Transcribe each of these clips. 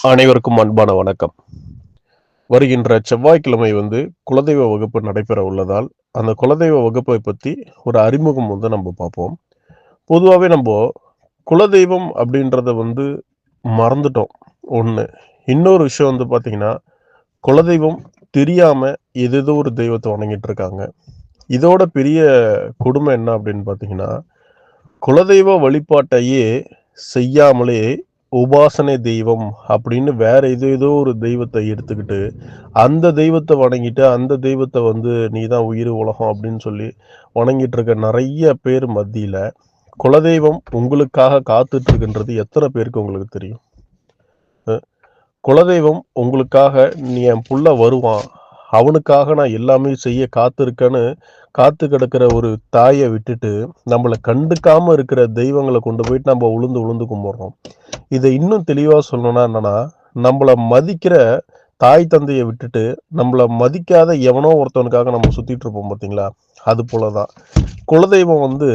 அனைவருக்கும் அன்பான வணக்கம். வருகின்ற செவ்வாய்க்கிழமை வந்து குலதெய்வ வகுப்பு நடைபெற உள்ளதால் அந்த குலதெய்வ வகுப்பை பற்றி ஒரு அறிமுகம் வந்து நம்ம பார்ப்போம். பொதுவாகவே நம்ம குலதெய்வம் அப்படின்றத வந்து மறந்துட்டோம். ஒன்று இன்னொரு விஷயம் வந்து பார்த்திங்கன்னா குலதெய்வம் தெரியாமல் எதேதோ ஒரு தெய்வத்தை வணங்கிட்டு இருக்காங்க. இதோட பெரிய கொடுமை என்ன அப்படின்னு பார்த்தீங்கன்னா குலதெய்வ வழிபாட்டையே செய்யாமலே உபாசனை தெய்வம் அப்படின்னு வேற ஏதோ ஏதோ ஒரு தெய்வத்தை எடுத்துக்கிட்டு அந்த தெய்வத்தை வணங்கிட்டு அந்த தெய்வத்தை வந்து நீ தான் உயிர் உலகம் அப்படின்னு சொல்லி வணங்கிட்டு இருக்க நிறைய பேர் மத்தியில குலதெய்வம் உங்களுக்காக காத்துட்டு இருக்குன்றது எத்தனை பேருக்கு உங்களுக்கு தெரியும்? குலதெய்வம் உங்களுக்காக நீ என் புள்ள வருவான் அவனுக்காக நான் எல்லாமே செய்ய காத்திருக்கேன்னு காத்து கிடக்கிற ஒரு தாயை விட்டுட்டு நம்மளை கண்டுக்காம இருக்கிற தெய்வங்களை கொண்டு போயிட்டு நம்ம உளுந்து உளுந்து கும்பிட்றோம். இதை இன்னும் தெளிவாக சொல்லணும்னா என்னன்னா நம்மளை மதிக்கிற தாய் தந்தையை விட்டுட்டு நம்மளை மதிக்காத எவனோ ஒருத்தவனுக்காக நம்ம சுத்திட்டு இருப்போம் பார்த்தீங்களா அது போலதான். குலதெய்வம் வந்து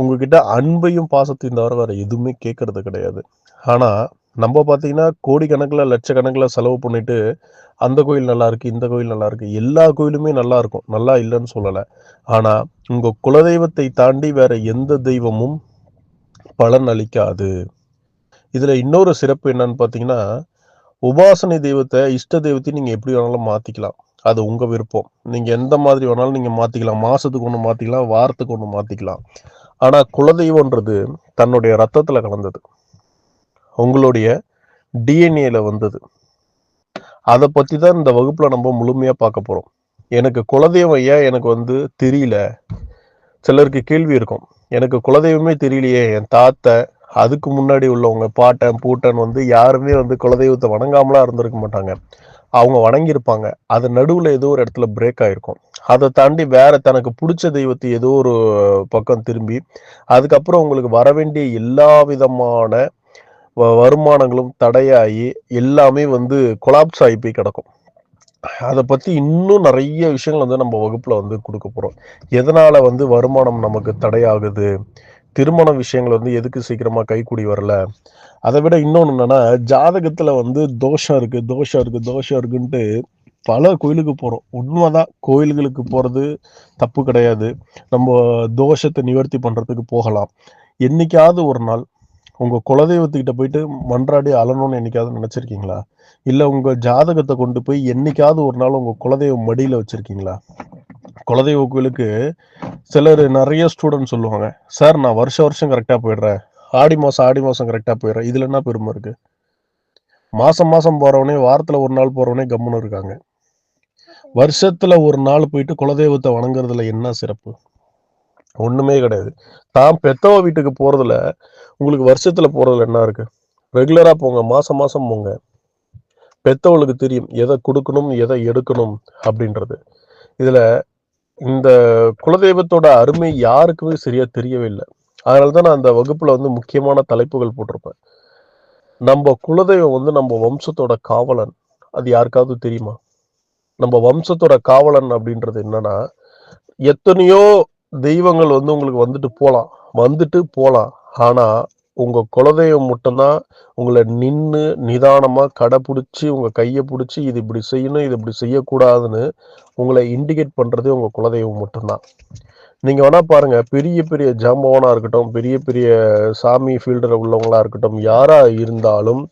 உங்ககிட்ட அன்பையும் பாசத்தையும் தவிர வேற எதுவுமே கேட்கறது கிடையாது. ஆனா நம்ம பார்த்தீங்கன்னா கோடிக்கணக்கில் லட்சக்கணக்கில் செலவு பண்ணிட்டு அந்த கோயில் நல்லா இருக்கு இந்த கோயில் நல்லா இருக்கு எல்லா கோயிலுமே நல்லா இருக்கும். நல்லா இல்லைன்னு சொல்லலை. ஆனா உங்க குலதெய்வத்தை தாண்டி வேற எந்த தெய்வமும் பலன் அளிக்காது. இதுல இன்னொரு சிறப்பு என்னன்னு பார்த்தீங்கன்னா உபாசனை தெய்வத்தை இஷ்ட தெய்வத்தையும் நீங்க எப்படி வேணாலும் மாத்திக்கலாம். அது உங்க விருப்பம். நீங்க எந்த மாதிரி வேணாலும் நீங்க மாத்திக்கலாம். மாசத்துக்கு ஒன்று மாத்திக்கலாம் வாரத்துக்கு ஒன்று மாத்திக்கலாம். ஆனா குலதெய்வம்ன்றது தன்னுடைய ரத்தத்துல கலந்தது. உங்களுடைய டிஎன்ஏல வந்தது. அதை பத்தி தான் இந்த வகுப்புல நம்ம முழுமையா பார்க்க போறோம். எனக்கு குலதெய்வம் ஏன் எனக்கு வந்து தெரியல. சிலருக்கு கேள்வி இருக்கும். எனக்கு குலதெய்வமே தெரியலையே. என் தாத்தை அதுக்கு முன்னாடி உள்ளவங்க பாட்டன் பூட்டன் வந்து யாருமே வந்து குலதெய்வத்தை வணங்காமலாம் இருந்திருக்க மாட்டாங்க. அவங்க வணங்கியிருப்பாங்க. அது நடுவில் ஏதோ ஒரு இடத்துல பிரேக் ஆகிருக்கும் அதை தாண்டி வேற தனக்கு பிடிச்ச தெய்வத்தை ஏதோ ஒரு பக்கம் திரும்பி அதுக்கப்புறம் உங்களுக்கு வர வேண்டிய எல்லா விதமான வருமானங்களும் தடையாகி எல்லாமே வந்து கொலாப்ஸ் ஆகி போய் கிடக்கும். அதை பற்றி இன்னும் நிறைய விஷயங்கள் வந்து நம்ம வகுப்பில் வந்து கொடுக்க போகிறோம் எதனால் வந்து வருமானம் நமக்கு தடையாகுது? திருமண விஷயங்கள் வந்து எதுக்கு சீக்கிரமாக கைக்கூடி வரல? அதை விட இன்னொன்று என்னென்னா ஜாதகத்தில் வந்து தோஷம் இருக்குது தோஷம் இருக்குது தோஷம் இருக்குன்ட்டு பல கோயிலுக்கு போகிறோம் உண்மைதான் கோயில்களுக்கு போகிறது தப்பு கிடையாது. நம்ம தோஷத்தை நிவர்த்தி பண்ணுறதுக்கு போகலாம். என்னைக்காவது ஒரு நாள் உங்கள் குலதெய்வத்துக்கிட்ட போயிட்டு மன்றாடி அலணும்னு என்னைக்காவது நினச்சிருக்கீங்களா? இல்லை உங்கள் ஜாதகத்தை கொண்டு போய் என்னைக்காவது ஒரு நாள் உங்கள் குலதெய்வம் மடியில் வச்சுருக்கீங்களா? குலதெய்வ கோயிலுக்கு சிலர் நிறைய ஸ்டூடெண்ட் சொல்லுவாங்க சார் நான் வருஷம் வருஷம் கரெக்டாக போயிடுறேன். ஆடி மாதம் ஆடி மாதம் கரெக்டாக போயிடுறேன். இதில் என்ன பெருமை இருக்குது மாதம் மாதம் போகிறவனே வாரத்தில் ஒரு நாள் போகிறவனே கம்முன்னு இருக்காங்க. வருஷத்தில் ஒரு நாள் போயிட்டு குலதெய்வத்தை வணங்குறதுல என்ன சிறப்பு? ஒண்ணுமே கிடையாது. தான் பெத்தவ வீட்டுக்கு போறதுல உங்களுக்கு வருஷத்துல போறதுல என்ன இருக்கு? ரெகுலரா போங்க மாதம் மாசம் போங்க. பெத்தவளுக்கு தெரியும் எதை கொடுக்கணும் எதை எடுக்கணும் அப்படின்றது. இதுல இந்த குலதெய்வத்தோட அருமை யாருக்குமே சரியா தெரியவே இல்லை. அதனால தான் நான் அந்த வகுப்புல வந்து முக்கியமான தலைப்புகள் போட்டிருப்பேன். நம்ம குலதெய்வம் வந்து நம்ம வம்சத்தோட காவலன். அது யாருக்காவது தெரியுமா? நம்ம வம்சத்தோட காவலன் அப்படின்றது என்னன்னா எத்தனையோ தெய்வங்கள் வந்து உங்களுக்கு வந்துட்டு போகலாம் வந்துட்டு போகலாம் ஆனால் உங்கள் குலதெய்வம் மட்டும்தான் உங்களை நின்று நிதானமாக கடைப்பிடிச்சி உங்கள் கையை பிடிச்சி இது இப்படி செய்யணும் இது இப்படி செய்யக்கூடாதுன்னு உங்களை இண்டிகேட் பண்ணுறது உங்கள் குலதெய்வம் மட்டும்தான். நீங்கள் வேணால் பாருங்கள் பெரிய பெரிய ஜாம்பவனாக இருக்கட்டும் பெரிய பெரிய சாமி ஃபீல்டில் உள்ளவங்களாக இருக்கட்டும் யாராக இருந்தாலும்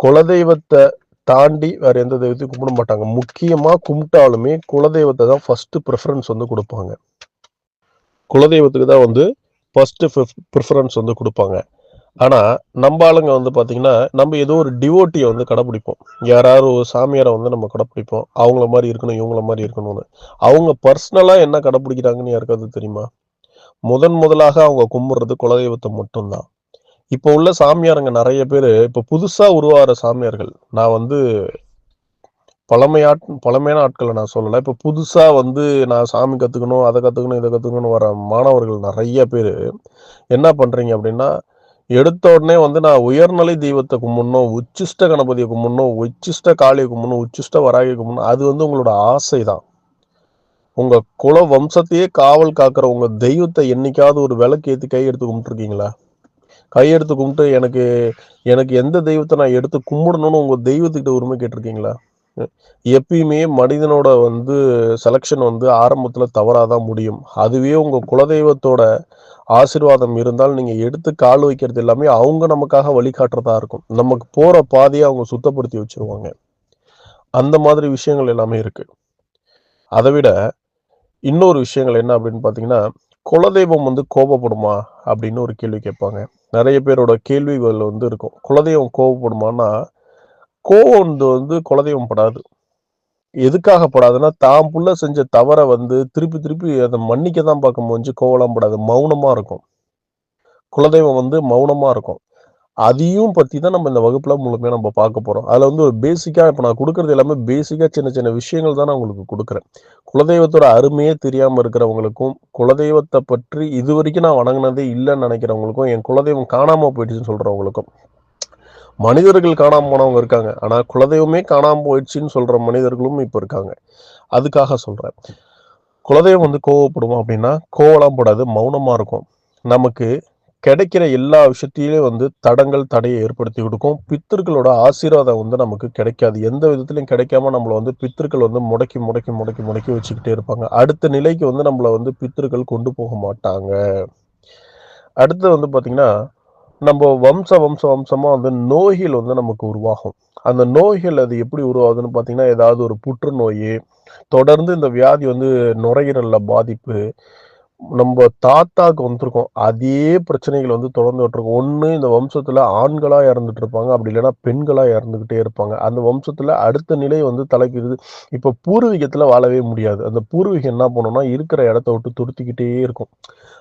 குலதெய்வத்தை தாண்டி வேற எந்த தெய்வத்தையும் கும்பிட மாட்டாங்க. முக்கியமாக கும்பிட்டாலுமே குலதெய்வத்தை தான் ஃபஸ்ட்டு ப்ரிஃபரன்ஸ் வந்து கொடுப்பாங்க. குலதெய்வத்துக்கு தான் வந்து ஃபஸ்ட்டு ப்ரிஃபரன்ஸ் வந்து கொடுப்பாங்க. ஆனால் நம்ம ஆளுங்க வந்து பார்த்திங்கன்னா நம்ம ஏதோ ஒரு டிவோட்டியை வந்து கடைப்பிடிப்போம். யாராவது ஒரு சாமியாரை வந்து நம்ம கடைப்பிடிப்போம். அவங்கள மாதிரி இருக்கணும் இவங்கள மாதிரி இருக்கணும்னு. அவங்க பர்சனலாக என்ன கடைப்பிடிக்கிறாங்கன்னு யாருக்காவது தெரியுமா? முதன் முதலாக அவங்க கும்பிட்றது குலதெய்வத்தை மட்டும்தான். இப்போ உள்ள சாமியாருங்க நிறைய பேர் இப்போ புதுசாக உருவாகிற சாமியார்கள். நான் வந்து பழமையாட் பழமையான ஆட்களை நான் சொல்லலை. இப்போ புதுசாக வந்து நான் சாமி கற்றுக்கணும் அதை கற்றுக்கணும் இதை கற்றுக்கணும் வர மாணவர்கள் நிறைய பேர் என்ன பண்ணுறீங்க அப்படின்னா எடுத்த உடனே வந்து நான் உயர்நிலை தெய்வத்தை கும்பிடணும் உச்சிஷ்ட கணபதியை கும்பிடணும் உச்சிஷ்ட காளியை கும்பிடணும் உச்சிஷ்ட வராகி கும்பிடணும் அது வந்து உங்களோட ஆசை தான் உங்கள் குல வம்சத்தையே காவல் காக்கிற உங்கள் தெய்வத்தை என்னைக்காவது ஒரு விளக்கு ஏற்றி கை எடுத்து கும்பிட்டுருக்கீங்களா? கையெடுத்து கும்பிட்டு எனக்கு எனக்கு எந்த தெய்வத்தை நான் எடுத்து கும்பிடணும்னு உங்கள் தெய்வத்துக்கிட்ட உரிமை கேட்டிருக்கீங்களா? எப்பயுமே மனிதனோட வந்து செலெக்ஷன் வந்து ஆரம்பத்தில் தவறாக தான் முடியும். அதுவே உங்கள் குலதெய்வத்தோட ஆசீர்வாதம் இருந்தால் நீங்கள் எடுத்து கால் வைக்கிறது எல்லாமே அவங்க நமக்காக வழிகாட்டுறதா இருக்கும். நமக்கு போகிற பாதையை அவங்க சுத்தப்படுத்தி வச்சிருவாங்க. அந்த மாதிரி விஷயங்கள் எல்லாமே இருக்கு. அதை விட இன்னொரு விஷயங்கள் என்ன அப்படின்னு பார்த்தீங்கன்னா குலதெய்வம் வந்து கோபப்படுமா அப்படின்னு ஒரு கேள்வி கேட்பாங்க. நிறைய பேரோட கேள்விகள் வந்து இருக்கும். குலதெய்வம் கோபப்படுமான்னா கோவம் வந்து குலதெய்வம் படாது. எதுக்காக படாதுன்னா தான் புள்ள செஞ்ச தவறை வந்து திருப்பி திருப்பி அதை மன்னிக்க தான் பார்க்க முடிஞ்சு கோவலாம் படாது. மௌனமா இருக்கும். குலதெய்வம் வந்து மௌனமாக இருக்கும். அதையும் பற்றி தான் நம்ம இந்த வகுப்பில் முழுமையாக நம்ம பார்க்க போகிறோம் அதில் வந்து ஒரு பேசிக்காக இப்போ நான் கொடுக்கறது எல்லாமே பேசிக்காக சின்ன சின்ன விஷயங்கள் தான் நான் உங்களுக்கு கொடுக்குறேன். குலதெய்வத்தோட அருமையே தெரியாமல் இருக்கிறவங்களுக்கும் குலதெய்வத்தை பற்றி இது வரைக்கும் நான் வணங்கினதே இல்லைன்னு நினைக்கிறவங்களுக்கும் என் குலதெய்வம் காணாமல் போயிடுச்சுன்னு சொல்கிறவங்களுக்கும் மனிதர்கள் காணாம போனவங்க இருக்காங்க. ஆனால் குலதெய்வமே காணாமல் போயிடுச்சுன்னு சொல்கிற மனிதர்களும் இப்போ இருக்காங்க. அதுக்காக சொல்கிறேன் குலதெய்வம் வந்து கோவப்படுவோம் அப்படின்னா கோவலாம் போடாது மௌனமாக இருக்கும். நமக்கு கிடைக்கிற எல்லா விஷயத்திலையும் வந்து தடங்கள் தடையை ஏற்படுத்தி கொடுக்கும். பித்தர்களோட ஆசீர்வாதம் வந்து நமக்கு கிடைக்காது. எந்த விதத்திலையும் கிடைக்காம நம்மளை வந்து பித்தர்கள் வந்து முடக்கி முடக்கி முடக்கி முடக்கி வச்சுக்கிட்டே இருப்பாங்க. அடுத்த நிலைக்கு வந்து நம்மளை வந்து பித்தர்கள் கொண்டு போக மாட்டாங்க. அடுத்து வந்து பார்த்தீங்கன்னா நம்ம வம்ச வம்ச வம்சமாக வந்து நோய்கள் வந்து நமக்கு உருவாகும். அந்த நோய்கள் அது எப்படி உருவாகுதுன்னு பார்த்தீங்கன்னா ஏதாவது ஒரு புற்றுநோய் தொடர்ந்து இந்த வியாதி வந்து நுரையீரலில் பாதிப்பு நம்ம தாத்தாக்கு வந்திருக்கோம். அதே பிரச்சனைகள் வந்து தொடர்ந்து விட்டுருக்கோம் ஒன்று இந்த வம்சத்தில் ஆண்களாக இறந்துட்டு இருப்பாங்க. அப்படி இல்லைன்னா பெண்களாக இறந்துக்கிட்டே இருப்பாங்க. அந்த வம்சத்தில் அடுத்த நிலை வந்து தலைக்குது. இப்போ பூர்வீகத்தில் வாழவே முடியாது. அந்த பூர்வீகம் என்ன பண்ணணும்னா இருக்கிற இடத்த விட்டு துருத்திக்கிட்டே இருக்கும்.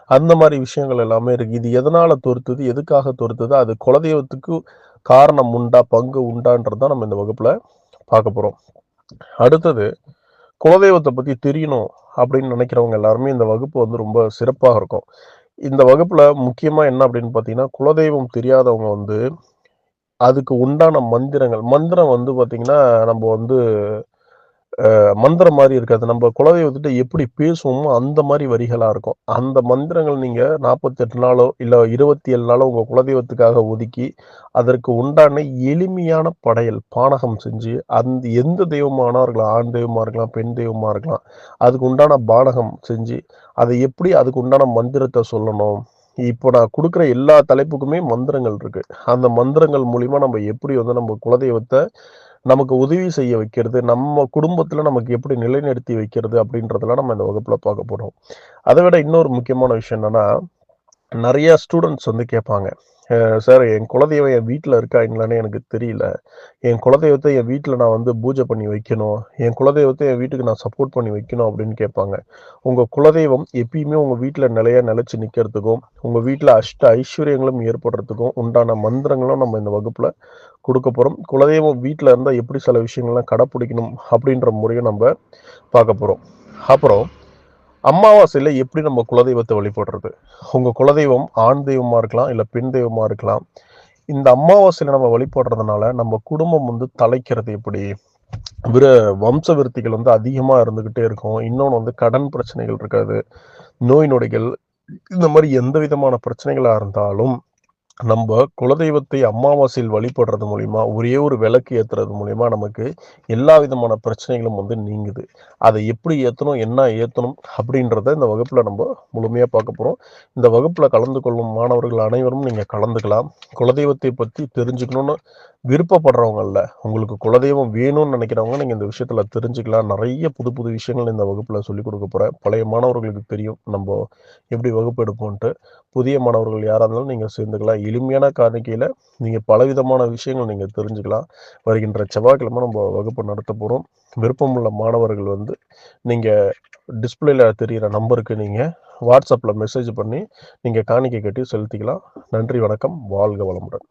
அந்த மாதிரி விஷயங்கள் எல்லாமே இருக்குது இது எதனால் துருத்துது? எதுக்காக துருத்துது? அது குலதெய்வத்துக்கு காரணம் உண்டா? பங்கு உண்டான்றதான் நம்ம இந்த வகுப்பில் பார்க்க போகிறோம் அடுத்தது குலதெய்வத்தை பற்றி தெரியணும் அப்படின்னு நினைக்கிறவங்க எல்லாருமே இந்த வகுப்பு வந்து ரொம்ப சிறப்பாக இருக்கும். இந்த வகுப்பில் முக்கியமாக என்ன அப்படின்னு பார்த்தீங்கன்னா குலதெய்வம் தெரியாதவங்க வந்து அதுக்கு உண்டான மந்திரங்கள் மந்திரம் வந்து பார்த்திங்கன்னா நம்ம வந்து மந்திரம் மாதிரி இருக்காது நம்ம குலதெய்வத்திட்ட எப்படி பேசுவோமோ அந்த மாதிரி வரிகளாக இருக்கும். அந்த மந்திரங்கள் நீங்கள் நாற்பத்தெட்டு நாளோ இல்லை இருபத்தி ஏழு நாளோ உங்கள் குலதெய்வத்துக்காக ஒதுக்கி அதற்கு உண்டான எளிமையான படையல் பானகம் செஞ்சு அந்த எந்த தெய்வமானா இருக்கலாம் ஆண் தெய்வமாக இருக்கலாம் பெண் தெய்வமாக இருக்கலாம். அதுக்கு உண்டான பானகம் செஞ்சு அதை எப்படி அதுக்கு உண்டான மந்திரத்தை சொல்லணும்? இப்போ நான் கொடுக்குற எல்லா தலைப்புக்குமே மந்திரங்கள் இருக்கு. அந்த மந்திரங்கள் மூலிமா நம்ம எப்படி வந்து நம்ம குலதெய்வத்தை நமக்கு உதவி செய்ய வைக்கிறது நம்ம குடும்பத்தில் நமக்கு எப்படி நிலைநிறுத்தி வைக்கிறது அப்படின்றதெல்லாம் நம்ம இந்த வகுப்பில் பார்க்க போகிறோம் அதை விட இன்னொரு முக்கியமான விஷயம் என்னன்னா நிறைய ஸ்டூடெண்ட்ஸ் வந்து கேட்பாங்க. சார் என் குலதெய்வம் என் வீட்டில் இருக்கா இல்லைன்னு எனக்கு தெரியல. என் குலதெய்வத்தை என் வீட்டில் நான் வந்து பூஜை பண்ணி வைக்கணும். என் குலதெய்வத்தை என் வீட்டுக்கு நான் சப்போர்ட் பண்ணி வைக்கணும் அப்படின்னு கேட்பாங்க. உங்கள் குலதெய்வம் எப்பயுமே உங்கள் வீட்டில் நிலையாக நிலச்சி நிற்கிறதுக்கும் உங்கள் வீட்டில் அஷ்ட ஐஸ்வர்யங்களும் ஏற்படுறதுக்கும் உண்டான மந்திரங்களும் நம்ம இந்த வகுப்பில் கொடுக்க போகிறோம் குலதெய்வம் வீட்டில் இருந்தால் எப்படி சில விஷயங்கள்லாம் கடைப்பிடிக்கணும் அப்படின்ற முறையை நம்ம பார்க்க போகிறோம் அப்புறம் அமாவாசையில் எப்படி நம்ம குலதெய்வத்தை வழிபடுறது? உங்கள் குலதெய்வம் ஆண் தெய்வமாக இருக்கலாம் இல்லை பெண் தெய்வமாக இருக்கலாம். இந்த அமாவாசையில் நம்ம வழிபடுறதுனால நம்ம குடும்பம் வந்து தலைக்கிறது எப்படி? விர வம்ச விருத்திகள் வந்து அதிகமாக இருந்துக்கிட்டே இருக்கும். இன்னொன்று வந்து கடன் பிரச்சனைகள் இருக்காது. நோய் நொடிகள் இந்த மாதிரி எந்த விதமான பிரச்சனைகளாக இருந்தாலும் நம்ம குலதெய்வத்தை அமாவாசையில் வழிபடுறது மூலிமா ஒரே ஒரு விளக்கு ஏற்றுறது மூலிமா நமக்கு எல்லா விதமான பிரச்சனைகளும் வந்து நீங்குது. அதை எப்படி ஏற்றணும் என்ன ஏற்றணும் அப்படின்றத இந்த வகுப்பில் நம்ம முழுமையாக பார்க்க போகிறோம் இந்த வகுப்பில் கலந்து கொள்ளும் மாணவர்கள் அனைவரும் நீங்கள் கலந்துக்கலாம். குலதெய்வத்தை பற்றி தெரிஞ்சுக்கணும்னு விருப்பப்படுறவங்கள உங்களுக்கு குலதெய்வம் வேணும்னு நினைக்கிறவங்க நீங்கள் இந்த விஷயத்தில் தெரிஞ்சுக்கலாம். நிறைய புது புது விஷயங்கள் இந்த வகுப்பில் சொல்லிக் கொடுக்க போகிறேன் பழைய மாணவர்களுக்கு தெரியும். நம்ம எப்படி வகுப்பு எடுப்போம்ன்ட்டு. புதிய மாணவர்கள் யாராக இருந்தாலும் நீங்கள் சேர்ந்துக்கலாம். எளிமையான காணிக்கையில் நீங்கள் பலவிதமான விஷயங்கள் நீங்கள் தெரிஞ்சுக்கலாம். வருகின்ற செவ்வாய்க்கிழமை நம்ம வகுப்பு நடத்த போகிறோம் விருப்பமுள்ள மாணவர்கள் வந்து நீங்கள் டிஸ்பிளேல தெரிகிற நம்பருக்கு நீங்கள் வாட்ஸ்அப்பில் மெசேஜ் பண்ணி நீங்கள் காணிக்கை கட்டி செலுத்திக்கலாம். நன்றி வணக்கம். வாழ்க வளமுடன்.